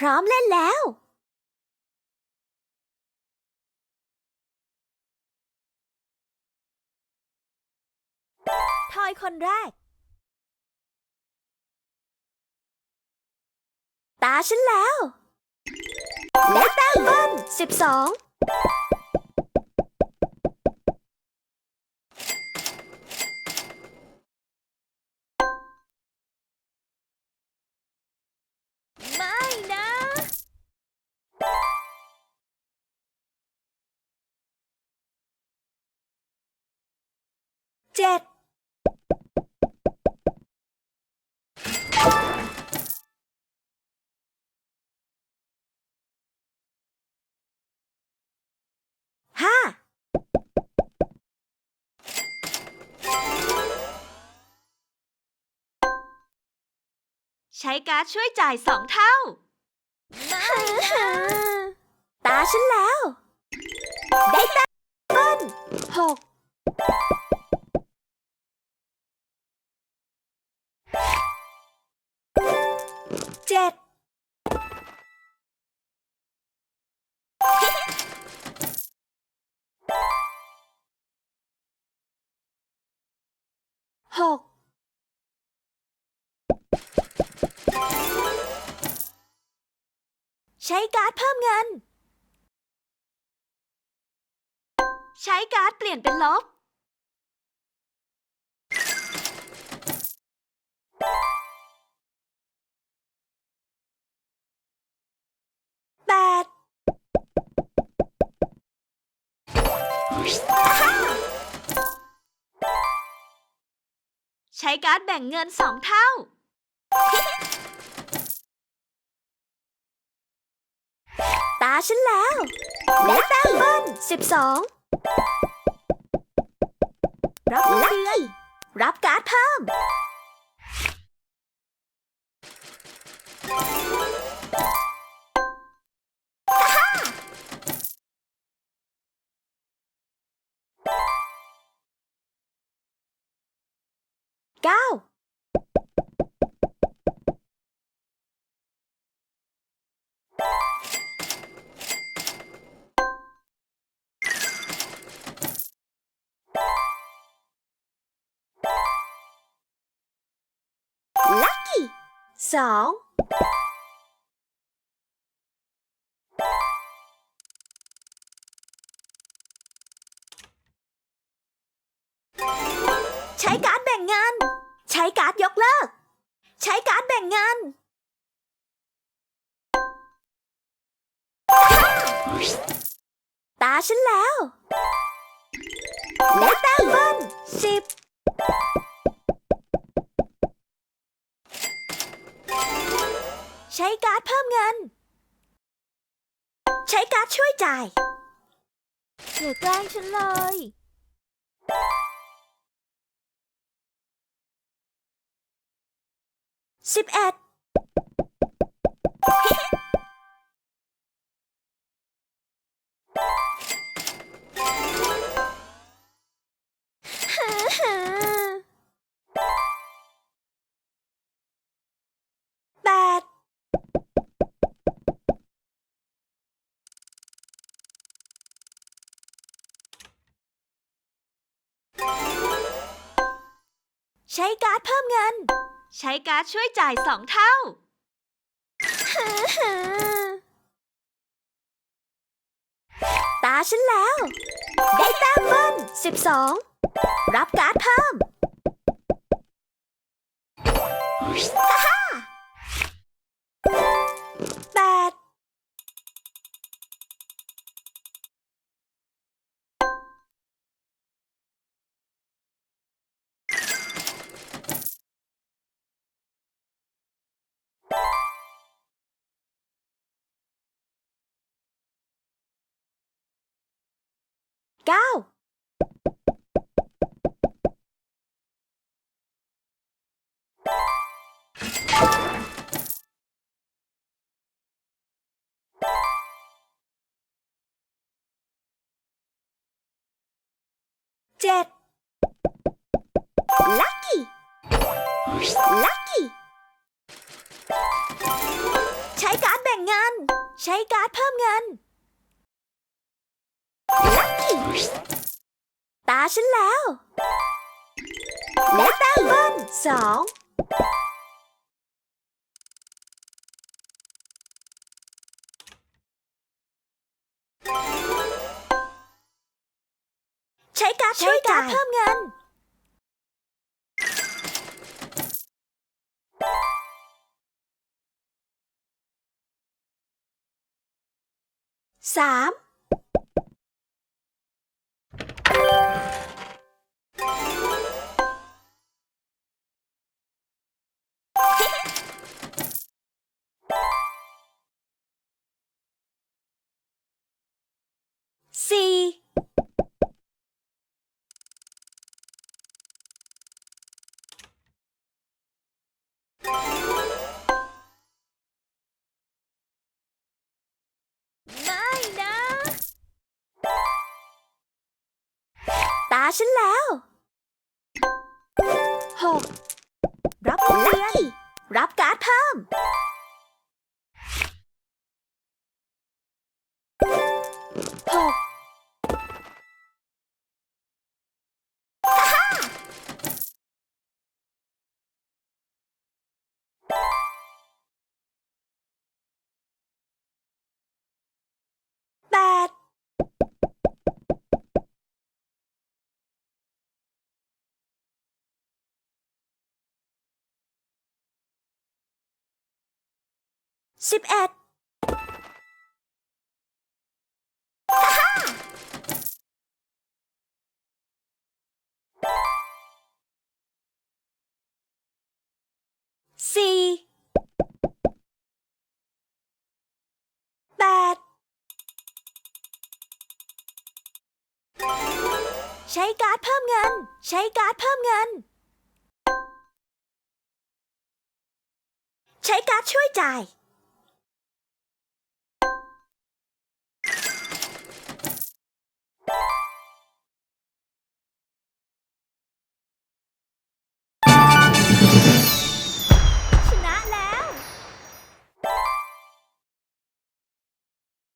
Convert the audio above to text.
พร้อมเล่นแล้ว ทอยคนแรก ตาฉันแล้ว และแต้มเบิ้ลสิบสอง เจ็ดห้าใช้การ์ดช่วยจ่ายสองเท่า ตาฉันแล้ว ได้แต้มเบิ้ลหก เจ็ดหกใช้การ์ดเพิ่มเงิน ใช้การ์ดเปลี่ยนเป็นลบ ใช้การ์ดแบ่งเงินสองเท่า ตาฉันแล้วและแต้มเบิ้ลสิบสองรับเงินเดือนรับการ์ดเพิ่ม เก้าลัคกี้สอง ใช้การ์ดยกเลิก ใช้การ์ดแบ่งเงินตาฉันแล้ว และแต้มเบิ้ลสิบใช้การ์ดเพิ่มเงิน ใช้การ์ดช่วยจ่ายอย่าแกล้งฉันเลย สิบเอ็ดแปดใช้การ์ดเพิ่มเงิน ใช้การ์ดช่วยจ่ายสองเท่า ตาฉันแล้ว ได้แต้มเบิ้ลสิบสองรับการ์ดเพิ่ม เก้าเจ็ดลัคกี้ลัคกี้ใช้การดแบ่งเงิน ใช้การ์ดเพิ่มเงิน ตาฉันแล้ว และแต้มเบิ้ลสองใช้การ์ดช่วยจ่ายเพิ่มเงิน สาม ฉันแล้วหกรับเรียนรับการ์ดเพิ่มหก สิบเอ็ดสี่แปดใช้การ์ดเพิ่มเงิน ใช้การ์ดเพิ่มเงิน ใช้การ์ดช่วยจ่าย